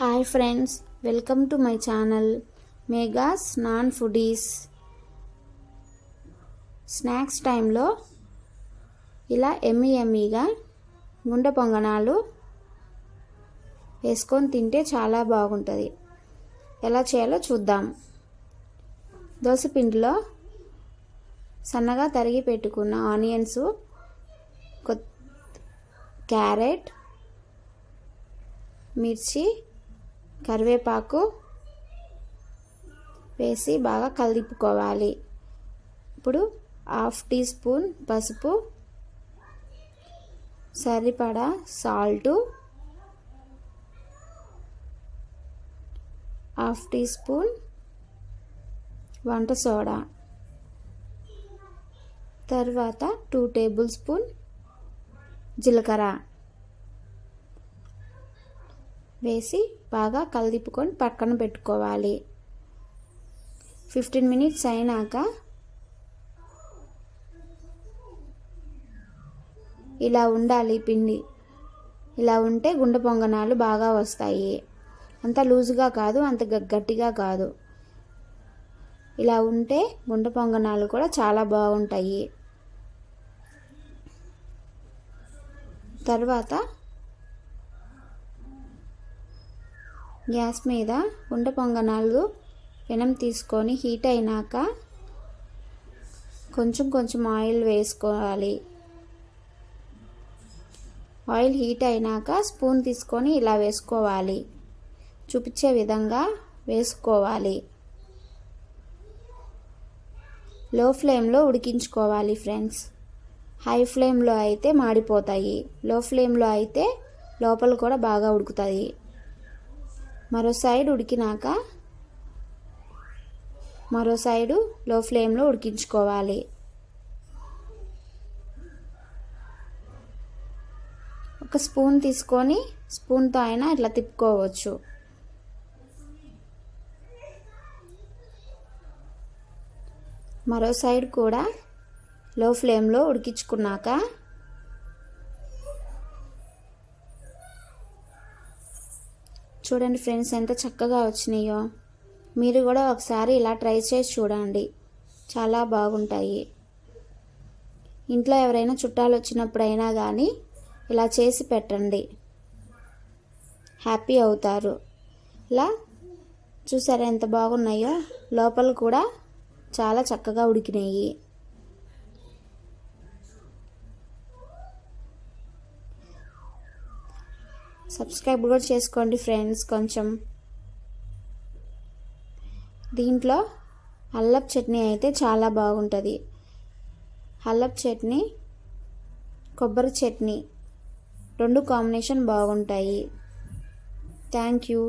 Hi friends welcome to my channel Megha's non foodies. Snacks టైంలో ఇలా ఎమ్మి ఎమ్మిగా గుండె పొంగనాలు వేసుకొని తింటే చాలా బాగుంటుంది. ఎలా చేయాలో చూద్దాం. దోసపిండిలో సన్నగా తరిగి పెట్టుకున్న ఆనియన్స్ క్యారెట్ మిర్చి కరివేపాకు వేసి బాగా కలిపుకోవాలి. ఇప్పుడు హాఫ్ టీ స్పూన్ పసుపు సరిపడా సాల్టు హాఫ్ టీ స్పూన్ వంట సోడా తర్వాత టూ టేబుల్ స్పూన్ జీలకర్ర. వేసి బాగా కలిదిప్పుకొని పక్కన పెట్టుకోవాలి. ఫిఫ్టీన్ మినిట్స్ అయినాక ఇలా ఉండాలి పిండి. ఇలా ఉంటే గుండె పొంగనాలు బాగా వస్తాయి. అంత లూజుగా కాదు అంత గట్టిగా కాదు. ఇలా ఉంటే గుండె పొంగనాలు కూడా చాలా బాగుంటాయి. తర్వాత గ్యాస్ మీద ఉండ పొంగనాలు పెనం తీసుకొని హీట్ అయినాక కొంచెం కొంచెం ఆయిల్ వేసుకోవాలి. ఆయిల్ హీట్ అయినాక స్పూన్ తీసుకొని ఇలా వేసుకోవాలి. చూపించే విధంగా వేసుకోవాలి. లో ఫ్లేమ్లో ఉడికించుకోవాలి ఫ్రెండ్స్. హై ఫ్లేమ్లో అయితే మాడిపోతాయి. లో ఫ్లేమ్లో అయితే లోపల కూడా బాగా ఉడుకుతాయి. మరో సైడ్ ఉడికినాక మరో సైడు లో ఫ్లేమ్లో ఉడికించుకోవాలి. ఒక స్పూన్ తీసుకొని స్పూన్తో అయినా ఇట్లా తిప్పుకోవచ్చు. మరో సైడ్ కూడా లో ఫ్లేమ్లో ఉడికించుకున్నాక చూడండి ఫ్రెండ్స్ ఎంత చక్కగా వచ్చినాయో. మీరు కూడా ఒకసారి ఇలా ట్రై చేసి చూడండి. చాలా బాగుంటాయి. ఇంట్లో ఎవరైనా చుట్టాలు వచ్చినప్పుడైనా కానీ ఇలా చేసి పెట్టండి. హ్యాపీ అవుతారు. ఇలా చూసారా ఎంత బాగున్నాయో? లోపల కూడా చాలా చక్కగా ఉడికినాయి. సబ్స్క్రైబ్ కూడా చేసుకోండి ఫ్రెండ్స్ కొంచెం. దీంట్లో అల్లప్ చట్నీ అయితే చాలా బాగుంటుంది. అల్లప్ చట్నీ కొబ్బరి చట్నీ రెండు కాంబినేషన్ బాగుంటాయి. Thank you.